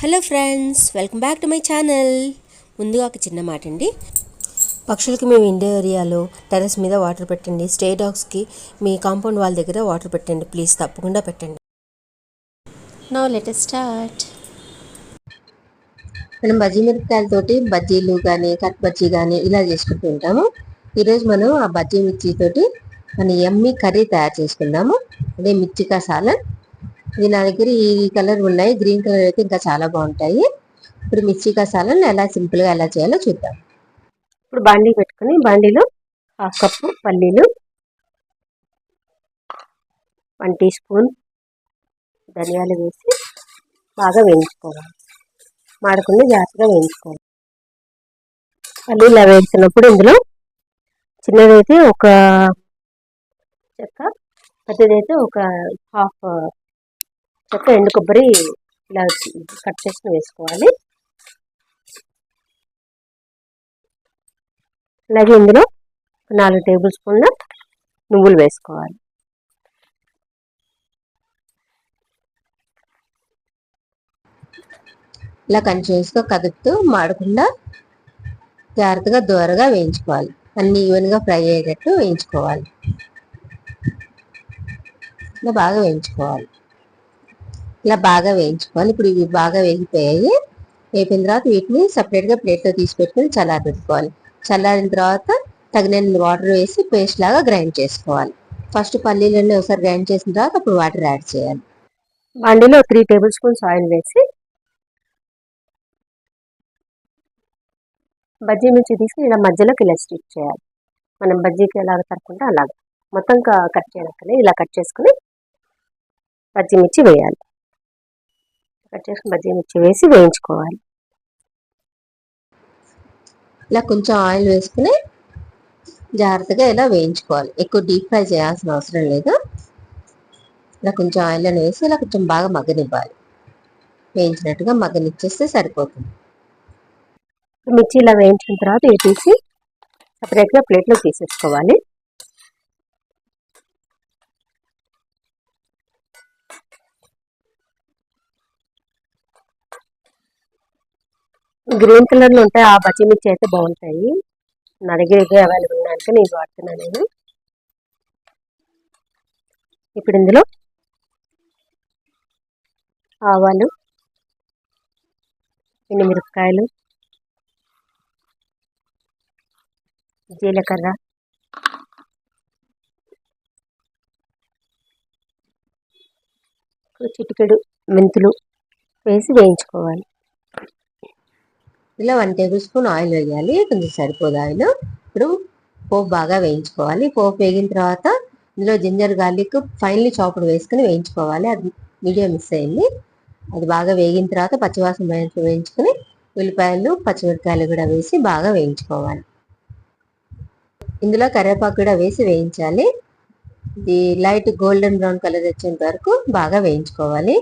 Hello friends welcome back to my channel. ముందుగా ఒక చిన్న మాట అండి పక్షులకి మేము ఇండో ఏరియాలో టెర్రస్ మీద వాటర్ పెట్టండి. స్టే డాగ్స్కి మీ కాంపౌండ్ వాళ్ళ దగ్గర వాటర్ పెట్టండి. ప్లీజ్ తప్పకుండా పెట్టండి. నో లెటెస్ట్ స్టార్ట్ మనం బజ్జీ మిరపకాయలతోటి బజ్జీలు కానీ కట్ బజ్జీ కానీ ఇలా చేసుకుంటూ ఉంటాము. ఈరోజు మనం ఆ బజ్జీ మిర్చితోటి మన ఎమ్మి కర్రీ తయారు చేసుకుందాము. అదే మిర్చి కసాల ఇది నా దగ్గర ఈ కలర్ ఉన్నాయి. గ్రీన్ కలర్ అయితే ఇంకా చాలా బాగుంటాయి. ఇప్పుడు మిర్చి కసాలను ఎలా సింపుల్గా ఎలా చేయాలో చూద్దాం. ఇప్పుడు బాండీ పెట్టుకుని బాండీలో హాఫ్ కప్పు పల్లీలు వన్ టీ స్పూన్ ధనియాలు వేసి బాగా వేయించుకోవాలి. మాడకుండా జాగ్రత్తగా వేయించుకోవాలి. పల్లీలు ఇలా ఇందులో చిన్నదైతే ఒక చెక్క పెద్దదైతే ఒక హాఫ్ చెక్క ఎండు కొబ్బరి ఇలా కట్ చేసుకుని వేసుకోవాలి. అలాగే ఇందులో నాలుగు టేబుల్ స్పూన్ల నువ్వులు వేసుకోవాలి. ఇలా కంటిన్యూస్గా కదుపుతూ మాడకుండా జాగ్రత్తగా దూరగా వేయించుకోవాలి. అన్ని ఈవెన్గా ఫ్రై అయ్యేటట్టు వేయించుకోవాలి. ఇలా బాగా వేయించుకోవాలి. ఇలా బాగా వేయించుకోవాలి. ఇప్పుడు ఇవి బాగా వేగిపోయాయి. వేపిన తర్వాత వీటిని సపరేట్గా ప్లేట్లో తీసి పెట్టుకుని చల్లారి చల్లారిన తర్వాత తగినన్ని వాటర్ వేసి పేస్ట్ లాగా గ్రైండ్ చేసుకోవాలి. ఫస్ట్ పల్లీలన్నీ ఒకసారి గ్రైండ్ చేసిన తర్వాత అప్పుడు వాటర్ యాడ్ చేయాలి. బండిలో త్రీ టేబుల్ స్పూన్స్ ఆయిల్ వేసి బజ్జీ మిర్చి తీసుకుని ఇలా మధ్యలోకి ఇలా స్టిచ్ చేయాలి. మనం బజ్జీకి ఎలాగ తరుకుంటే అలాగ. మొత్తం కట్ చేయనక్కనే ఇలా కట్ చేసుకుని బజ్జీ మిర్చి వేయాలి. కట్ చేసుకుని బజ్జీ మిర్చి వేసి వేయించుకోవాలి. ఇలా కొంచెం ఆయిల్ వేసుకుని జాగ్రత్తగా ఇలా వేయించుకోవాలి. ఎక్కువ డీప్ ఫ్రై చేయాల్సిన అవసరం లేదు. ఇలా కొంచెం ఆయిల్ అని వేసి ఇలా కొంచెం బాగా మగ్గనివ్వాలి. వేయించినట్టుగా మగ్గనిచ్చేస్తే సరిపోతుంది. మిర్చి ఇలా వేయించిన తర్వాత ఇవి తీసి సపరేట్గా ప్లేట్లో తీసేసుకోవాలి. గ్రీన్ కలర్లో ఉంటాయి. ఆ పచ్చిమిర్చి అయితే బాగుంటాయి. నా దగ్గర ఇవే అవైలబుల్ ఉన్నాయంటే నేను వాడుతున్నాను నేను. ఇప్పుడు ఇందులో ఆవాలు మిరపకాయలు జీలకర్ర చిటికెడు మెంతులు వేసి వేయించుకోవాలి. ఇలా వన్ టేబుల్ స్పూన్ ఆయిల్ వేయాలి కొంచెం సరిపోదు ఆయిల్ ఇప్పుడు పోపు బాగా వేయించుకోవాలి. పోపు వేగిన తర్వాత ఇందులో జింజర్ గార్లిక్ ఫైనలీ చాపుడు వేసుకుని వేయించుకోవాలి. అది మీడియం మిస్ అయింది. అది బాగా వేగిన తర్వాత పచ్చివాసన వేయించుకుని ఉల్లిపాయలు పచ్చిమిరపకాయలు కూడా వేసి బాగా వేయించుకోవాలి. ఇందులో కరివేపాకు కూడా వేసి వేయించాలి. ఇది లైట్ గోల్డెన్ బ్రౌన్ కలర్ వచ్చేంత వరకు బాగా వేయించుకోవాలి.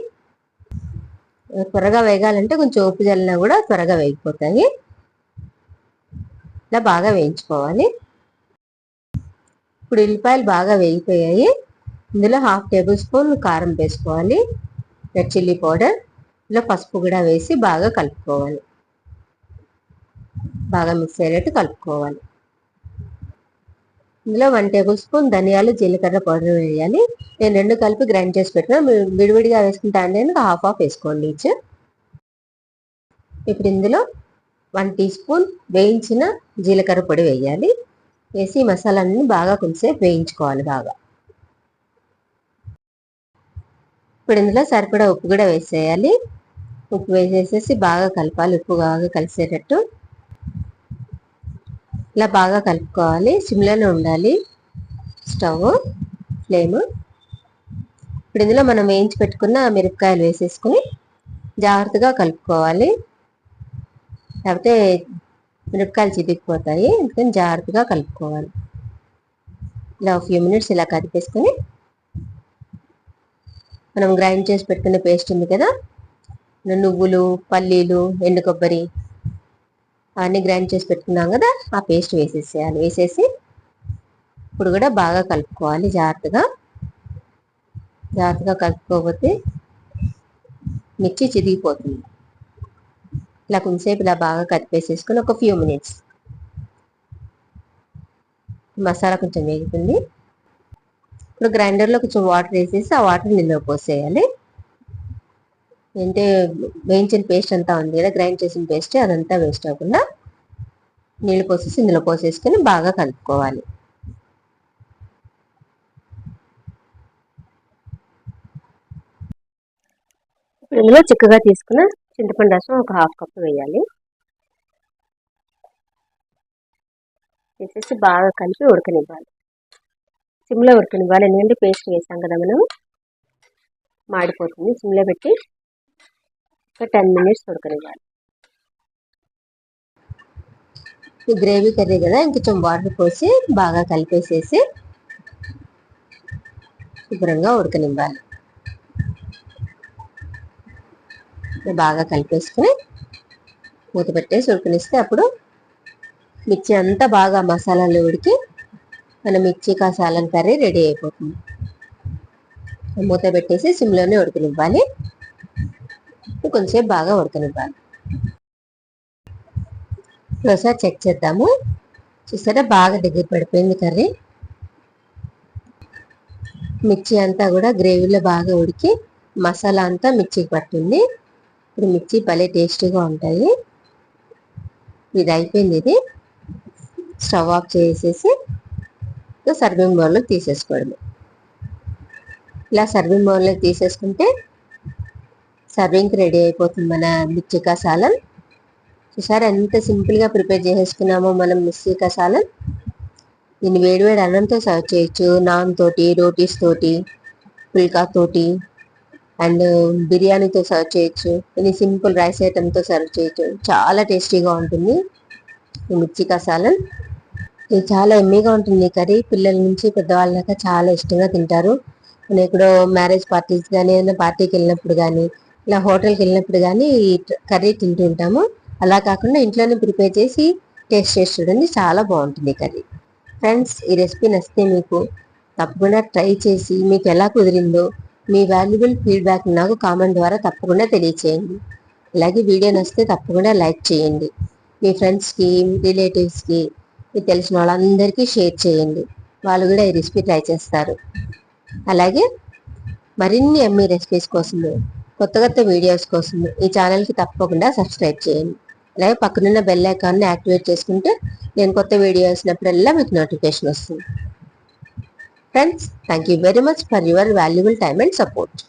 త్వరగా వేగాలంటే కొంచెం ఉప్పు జల్లినా కూడా త్వరగా వేగిపోతాయి. ఇలా బాగా వేయించుకోవాలి. ఇప్పుడు ఉల్లిపాయలు బాగా వేగిపోయాయి. ఇందులో హాఫ్ టేబుల్ స్పూన్ కారం వేసుకోవాలి. Red chilli powder. ఇలా పసుపు కూడా వేసి బాగా కలుపుకోవాలి. బాగా మిక్స్ అయ్యేటట్టు కలుపుకోవాలి. ఇందులో వన్ టేబుల్ స్పూన్ ధనియాలు జీలకర్ర పౌడర్ వేయాలి. నేను రెండు కలిపి గ్రైండ్ చేసి పెట్టిన విడివిడిగా వేసుకుంటాను నేను హాఫ్ హాఫ్ వేసుకోండి ఈచ్ ఇప్పుడు ఇందులో వన్ టీ స్పూన్ వేయించిన జీలకర్ర పొడి వేయాలి. వేసి మసాలాన్ని బాగా కొంచెంసేపు వేయించుకోవాలి బాగా. ఇప్పుడు ఇందులో సరిపడా ఉప్పు కూడా వేసేయాలి. ఉప్పు వేసేసేసి బాగా కలపాలి. ఉప్పు బాగా కలిసేటట్టు ఇలా బాగా కలుపుకోవాలి. సిమ్లోనే ఉండాలి. Stove flame. ఇప్పుడు ఇందులో మనం వేయించి పెట్టుకున్న మిరపకాయలు వేసేసుకుని జాగ్రత్తగా కలుపుకోవాలి. లేకపోతే మిరపకాయలు చితికిపోతాయి. అందుకని జాగ్రత్తగా కలుపుకోవాలి. ఇలా ఫ్యూ మినిట్స్ ఇలా కదిపేసుకొని మనం గ్రైండ్ చేసి పెట్టుకున్న పేస్ట్ ఉంది కదా? నువ్వులు పల్లీలు ఎండు కొబ్బరి అన్ని గ్రైండ్ చేసి పెట్టుకున్నాం కదా ఆ పేస్ట్ వేసేసేయాలి. వేసేసి ఇప్పుడు కూడా బాగా కలుపుకోవాలి జాగ్రత్తగా. జాగ్రత్తగా కలుపుకోకపోతే మిర్చి చిరిగిపోతుంది. ఇలా కొంచెంసేపు ఇలా బాగా కదిపేసేసుకొని ఒక ఫ్యూ మినిట్స్ మసాలా కొంచెం వేగుతుంది. ఇప్పుడు గ్రైండర్లో కొంచెం వాటర్ వేసేసి ఆ వాటర్ నిల్వ పోసేయాలి. అంటే వేయించిన పేస్ట్ అంతా ఉంది కదా గ్రైండ్ చేసిన పేస్ట్ అదంతా వేస్ట్ అవ్వకుండా నీళ్ళు పోసేసి ఇందులో పోసేసుకొని బాగా కలుపుకోవాలి. ఇందులో చిక్కగా తీసుకున్న చింతపండు రసం ఒక హాఫ్ కప్ వేయాలి. వేసేసి బాగా కలిపి ఉడకనివ్వాలి. సిమ్లో ఉడకనివ్వాలి ఎందుకంటే పేస్ట్ వేసాం కదా మనం మాడిపోతుంది సిమ్లో పెట్టి ఒక టెన్ మినిట్స్ ఉడకనివ్వాలి. ఈ గ్రేవీ కర్రీ కదా ఇంకొంచెం వాటర్ పోసి బాగా కలిపేసేసి శుభ్రంగా ఉడకనివ్వాలి. బాగా కలిపేసుకొని మూత పెట్టేసి ఉడకనిస్తే అప్పుడు మిర్చి అంతా బాగా మసాలాలు ఉడికి మన మిర్చి కసాలం కర్రీ రెడీ అయిపోతుంది. మూత పెట్టేసి సిమ్లోనే ఉడకనివ్వాలి. కొంచెంసేపు బాగా ఉడకనివ్వాలి. ఒకసారి చెక్ చేద్దాము. చూసారా? బాగా దగ్గర పడిపోయింది కర్రీ. మిర్చి అంతా కూడా గ్రేవీలో బాగా ఉడికి మసాలా అంతా మిర్చికి పట్టింది. ఇప్పుడు మిర్చి భలే టేస్టీగా ఉంటాయి. ఇది అయిపోయింది ఇది. స్టవ్ ఆఫ్ చేసేసి సర్వింగ్ బౌల్లో తీసేసుకోవడమే. ఇలా సర్వింగ్ బౌల్లో తీసేసుకుంటే సర్వింగ్కి రెడీ అయిపోతుంది మన మిర్చి కసాలన్ చూసారా ఎంత సింపుల్గా ప్రిపేర్ చేసేసుకున్నామో మనం మిర్చి కసాలన్ దీన్ని వేడివేడి అన్నంతో సర్వ్ చేయొచ్చు నాన్ తోటి రోటీస్ తోటి పుల్కా తోటి అండ్ బిర్యానీతో సర్వ్ చేయొచ్చు ఇది సింపుల్ రైస్ ఐటెంతో సర్వ్ చేయొచ్చు. చాలా టేస్టీగా ఉంటుంది ఈ మిర్చి కసాలన్ ఇది చాలా ఎమ్మీగా ఉంటుంది కర్రీ. పిల్లల నుంచి పెద్దవాళ్ళక చాలా ఇష్టంగా తింటారు. మనం ఇప్పుడు మ్యారేజ్ పార్టీస్ కానీ ఏదైనా పార్టీకి వెళ్ళినప్పుడు కానీ ఇలా హోటల్కి వెళ్ళినప్పుడు కానీ ఈ కర్రీ తింటూ ఉంటాము అలా కాకుండా ఇంట్లోనే ప్రిపేర్ చేసి టేస్ట్ చేసి చూడండి చాలా బాగుంటుంది కర్రీ. ఫ్రెండ్స్ ఈ రెసిపీ నచ్చితే మీకు తప్పకుండా ట్రై చేసి మీకు ఎలా కుదిరిందో మీ వాల్యుబుల్ ఫీడ్బ్యాక్ నాకు కామెంట్ ద్వారా తప్పకుండా తెలియచేయండి. అలాగే వీడియో నచ్చితే తప్పకుండా లైక్ చేయండి. మీ ఫ్రెండ్స్కి రిలేటివ్స్కి మీకు తెలిసిన వాళ్ళందరికీ షేర్ చేయండి. వాళ్ళు కూడా ఈ రెసిపీ ట్రై చేస్తారు. అలాగే మరిన్ని ఎమ్మీ రెసిపీస్ కోసము కొత్త కొత్త వీడియోస్ కోసం ఈ ఛానల్కి తప్పకుండా సబ్స్క్రైబ్ చేయండి. అలాగే పక్కనున్న బెల్ ఐకాన్ని యాక్టివేట్ చేసుకుంటే నేను కొత్త వీడియో వేసినప్పుడల్లా మీకు నోటిఫికేషన్ వస్తుంది. Friends thank you very much for your valuable time and support